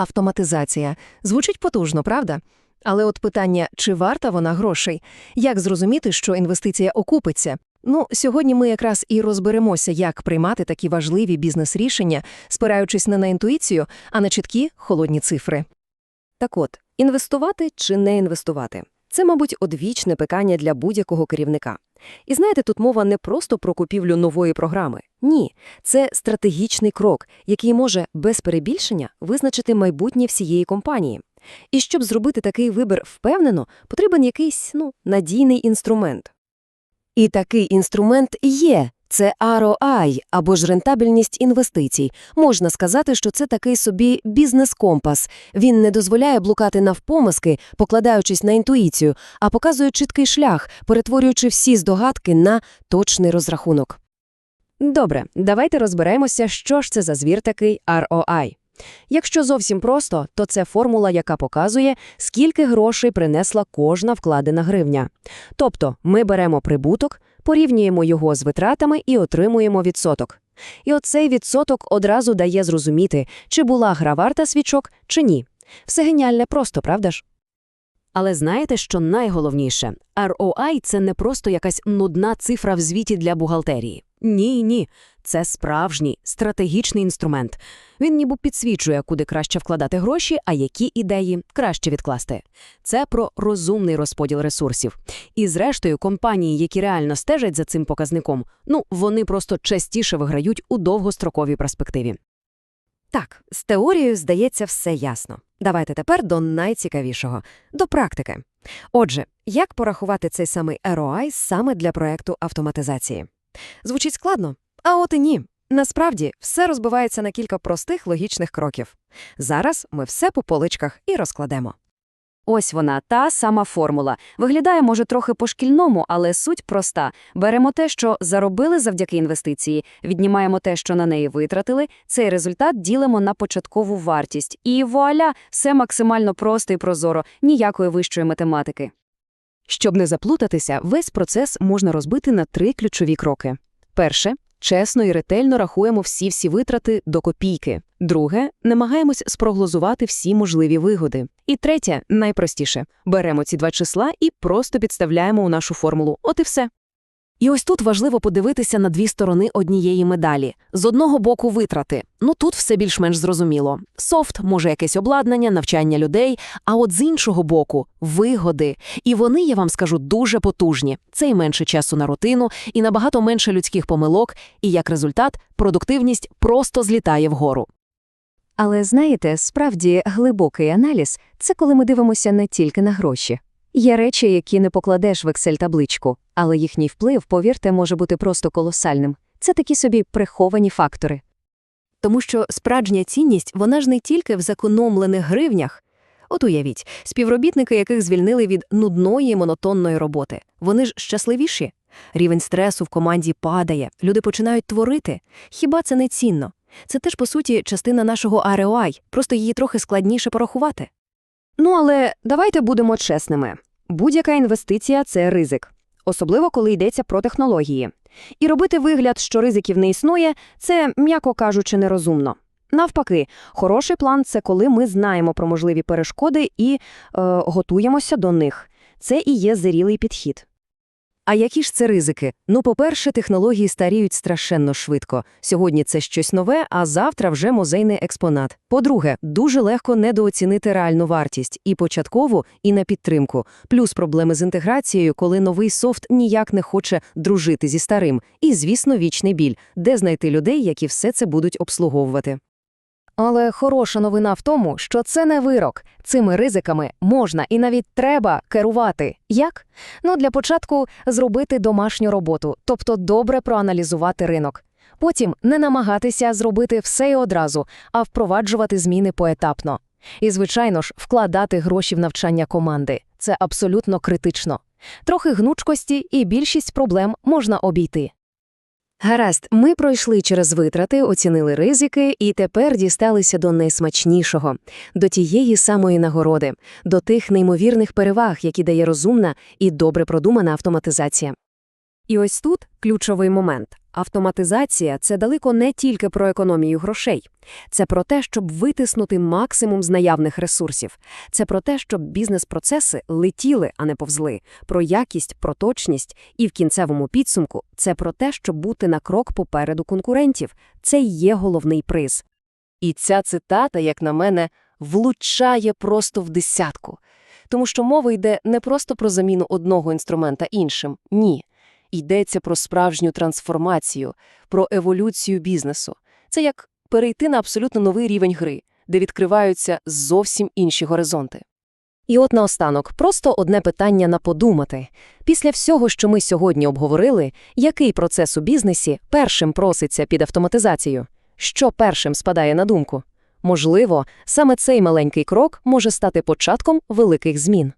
Автоматизація. Звучить потужно, правда? Але от питання, чи варта вона грошей? Як зрозуміти, що інвестиція окупиться? Ну, сьогодні ми якраз і розберемося, як приймати такі важливі бізнес-рішення, спираючись не на інтуїцію, а на чіткі холодні цифри. Так от, інвестувати чи не інвестувати – це, мабуть, одвічне питання для будь-якого керівника. І знаєте, тут мова не просто про купівлю нової програми. Ні, це стратегічний крок, який може без перебільшення визначити майбутнє всієї компанії. І щоб зробити такий вибір впевнено, потрібен якийсь, ну, надійний інструмент. І такий інструмент є. Це ROI, або ж рентабельність інвестицій. Можна сказати, що це такий собі бізнес-компас. Він не дозволяє блукати навпомиски, покладаючись на інтуїцію, а показує чіткий шлях, перетворюючи всі здогадки на точний розрахунок. Добре, давайте розберемося, що ж це за звір такий ROI. Якщо зовсім просто, то це формула, яка показує, скільки грошей принесла кожна вкладена гривня. Тобто ми беремо прибуток, порівнюємо його з витратами і отримуємо відсоток. І оцей відсоток одразу дає зрозуміти, чи була гра варта свічок, чи ні. Все геніальне просто, правда ж? Але знаєте, що найголовніше? ROI – це не просто якась нудна цифра в звіті для бухгалтерії. Ні, ні. Це справжній стратегічний інструмент. Він ніби підсвічує, куди краще вкладати гроші, а які ідеї краще відкласти. Це про розумний розподіл ресурсів. І зрештою, компанії, які реально стежать за цим показником, ну вони просто частіше виграють у довгостроковій перспективі. Так, з теорією, здається, все ясно. Давайте тепер до найцікавішого – до практики. Отже, як порахувати цей самий ROI саме для проекту автоматизації? Звучить складно? А от і ні. Насправді, все розбивається на кілька простих логічних кроків. Зараз ми все по поличках і розкладемо. Ось вона, та сама формула. Виглядає, може, трохи по-шкільному, але суть проста. Беремо те, що заробили завдяки інвестиції, віднімаємо те, що на неї витратили, цей результат ділимо на початкову вартість. І вуаля, все максимально просто і прозоро, ніякої вищої математики. Щоб не заплутатися, весь процес можна розбити на три ключові кроки. Перше – чесно і ретельно рахуємо всі-всі витрати до копійки. Друге – намагаємось спроглозувати всі можливі вигоди. І третє – найпростіше – беремо ці два числа і просто підставляємо у нашу формулу. От і все. І ось тут важливо подивитися на дві сторони однієї медалі. З одного боку витрати. Ну тут все більш-менш зрозуміло. Софт, може якесь обладнання, навчання людей, а от з іншого боку вигоди. І вони, я вам скажу, дуже потужні. Це і менше часу на рутину, і набагато менше людських помилок, і як результат продуктивність просто злітає вгору. Але знаєте, справді глибокий аналіз це коли ми дивимося не тільки на гроші. Є речі, які не покладеш в Excel-табличку, але їхній вплив, повірте, може бути просто колосальним. Це такі собі приховані фактори. Тому що справжня цінність, вона ж не тільки в зекономлених гривнях. От уявіть, співробітники, яких звільнили від нудної монотонної роботи. Вони ж щасливіші. Рівень стресу в команді падає, люди починають творити. Хіба це не цінно? Це теж, по суті, частина нашого ROI, просто її трохи складніше порахувати. Ну, але давайте будемо чесними. Будь-яка інвестиція – це ризик. Особливо, коли йдеться про технології. І робити вигляд, що ризиків не існує, це, м'яко кажучи, нерозумно. Навпаки, хороший план – це коли ми знаємо про можливі перешкоди і е, готуємося до них. Це і є зрілий підхід. А які ж це ризики? Ну, по-перше, технології старіють страшенно швидко. Сьогодні це щось нове, а завтра вже музейний експонат. По-друге, дуже легко недооцінити реальну вартість і початкову, і на підтримку. Плюс проблеми з інтеграцією, коли новий софт ніяк не хоче дружити зі старим. І, звісно, вічний біль, де знайти людей, які все це будуть обслуговувати. Але хороша новина в тому, що це не вирок. Цими ризиками можна і навіть треба керувати. Як? Ну, для початку зробити домашню роботу, тобто добре проаналізувати ринок. Потім не намагатися зробити все і одразу, а впроваджувати зміни поетапно. І, звичайно ж, вкладати гроші в навчання команди. Це абсолютно критично. Трохи гнучкості і більшість проблем можна обійти. Гаразд, ми пройшли через витрати, оцінили ризики і тепер дісталися до найсмачнішого, до тієї самої нагороди, до тих неймовірних переваг, які дає розумна і добре продумана автоматизація. І ось тут ключовий момент. Автоматизація – це далеко не тільки про економію грошей. Це про те, щоб витиснути максимум з наявних ресурсів. Це про те, щоб бізнес-процеси летіли, а не повзли. Про якість, про точність. І в кінцевому підсумку – це про те, щоб бути на крок попереду конкурентів. Це є головний приз. І ця цитата, як на мене, влучає просто в десятку. Тому що мова йде не просто про заміну одного інструмента іншим. Ні. Йдеться про справжню трансформацію, про еволюцію бізнесу. Це як перейти на абсолютно новий рівень гри, де відкриваються зовсім інші горизонти. І от наостанок, просто одне питання на подумати. Після всього, що ми сьогодні обговорили, який процес у бізнесі першим проситься під автоматизацію? Що першим спадає на думку? Можливо, саме цей маленький крок може стати початком великих змін.